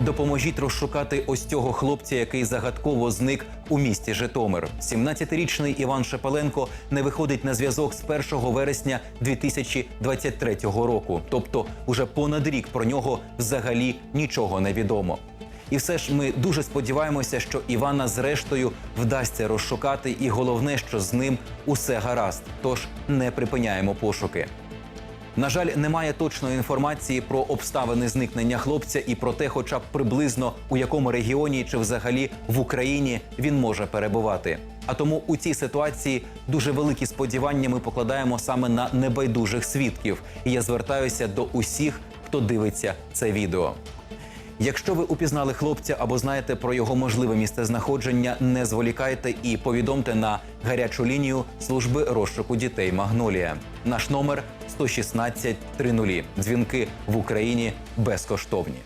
Допоможіть розшукати ось цього хлопця, який загадково зник у місті Житомир. 17-річний Іван Шепеленко не виходить на зв'язок з 1 вересня 2023 року. Тобто, уже понад рік про нього взагалі нічого не відомо. І все ж ми дуже сподіваємося, що Івана зрештою вдасться розшукати, і головне, що з ним усе гаразд. Тож не припиняємо пошуки. На жаль, немає точної інформації про обставини зникнення хлопця і про те, хоча б приблизно у якому регіоні чи взагалі в Україні він може перебувати. А тому у цій ситуації дуже великі сподівання ми покладаємо саме на небайдужих свідків. І я звертаюся до усіх, хто дивиться це відео. Якщо ви упізнали хлопця або знаєте про його можливе місцезнаходження, не зволікайте і повідомте на гарячу лінію служби розшуку дітей Магнолія. Наш номер 116 30. Дзвінки в Україні безкоштовні.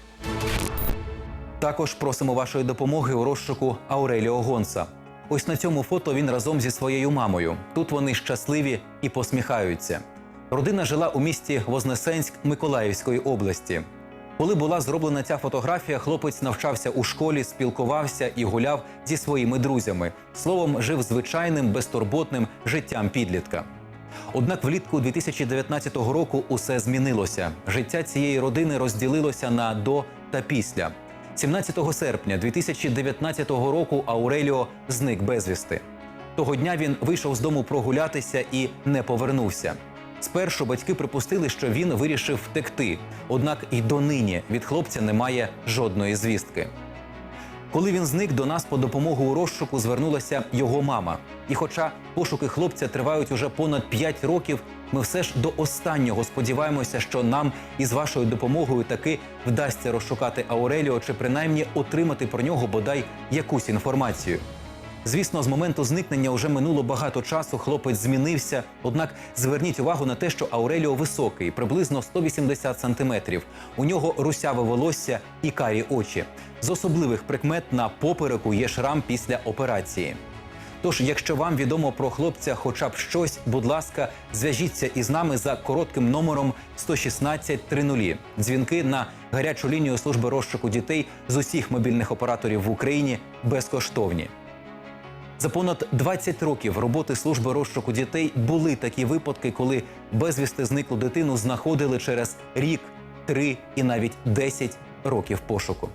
Також просимо вашої допомоги у розшуку Ауреліо Гонса. Ось на цьому фото він разом зі своєю мамою. Тут вони щасливі і посміхаються. Родина жила у місті Вознесенськ Миколаївської області. Коли була зроблена ця фотографія, хлопець навчався у школі, спілкувався і гуляв зі своїми друзями. Словом, жив звичайним безтурботним життям підлітка. Однак влітку 2019 року усе змінилося. Життя цієї родини розділилося на до та після. 17 серпня 2019 року Ауреліо зник безвісти. Того дня він вийшов з дому прогулятися і не повернувся. Спершу батьки припустили, що він вирішив втекти, однак і донині від хлопця немає жодної звістки. Коли він зник, до нас по допомогу у розшуку звернулася його мама. І хоча пошуки хлопця тривають уже понад 5 років, ми все ж до останнього сподіваємося, що нам із вашою допомогою таки вдасться розшукати Ауреліо чи принаймні отримати про нього бодай якусь інформацію. Звісно, з моменту зникнення вже минуло багато часу. Хлопець змінився. Однак зверніть увагу на те, що Ауреліо високий, приблизно 180 сантиметрів. У нього русяве волосся і карі очі. З особливих прикмет на попереку є шрам після операції. Тож, якщо вам відомо про хлопця хоча б щось, будь ласка, зв'яжіться із нами за коротким номером 116 30. Дзвінки на гарячу лінію служби розшуку дітей з усіх мобільних операторів в Україні безкоштовні. За понад 20 років роботи служби розшуку дітей були такі випадки, коли безвісти зниклу дитину знаходили через рік, три і навіть 10 років пошуку.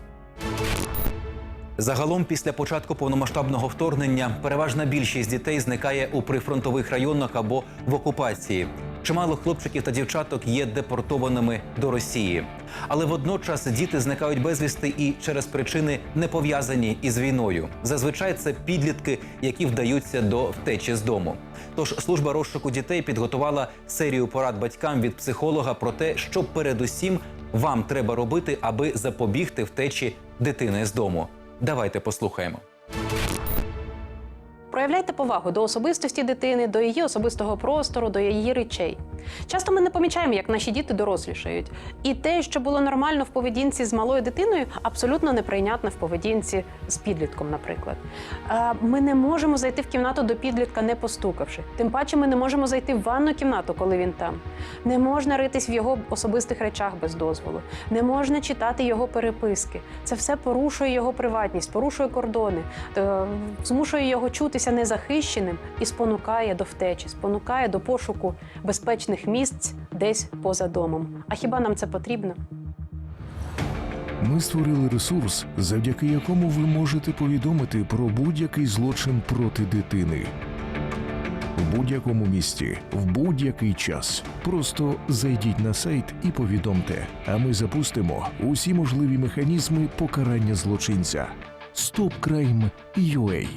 Загалом, після початку повномасштабного вторгнення, переважна більшість дітей зникає у прифронтових районах або в окупації. Чимало хлопчиків та дівчаток є депортованими до Росії. Але водночас діти зникають безвісти і через причини не пов'язані із війною. Зазвичай це підлітки, які вдаються до втечі з дому. Тож служба розшуку дітей підготувала серію порад батькам від психолога про те, що передусім вам треба робити, аби запобігти втечі дитини з дому. Давайте послухаємо. Проявляйте повагу до особистості дитини, до її особистого простору, до її речей. Часто ми не помічаємо, як наші діти дорослішають. І те, що було нормально в поведінці з малою дитиною, абсолютно неприйнятно в поведінці з підлітком, наприклад. Ми не можемо зайти в кімнату до підлітка, не постукавши. Тим паче, ми не можемо зайти в ванну кімнату, коли він там. Не можна ритись в його особистих речах без дозволу. Не можна читати його переписки. Це все порушує його приватність, порушує кордони, е, змушує його чутися незахищеним і спонукає до втечі, спонукає до пошуку безпечних місць десь поза домом. А хіба нам це потрібно? Ми створили ресурс, завдяки якому ви можете повідомити про будь-який злочин проти дитини. В будь-якому місті, в будь-який час. Просто зайдіть на сайт і повідомте, а ми запустимо усі можливі механізми покарання злочинця. StopCrime.ua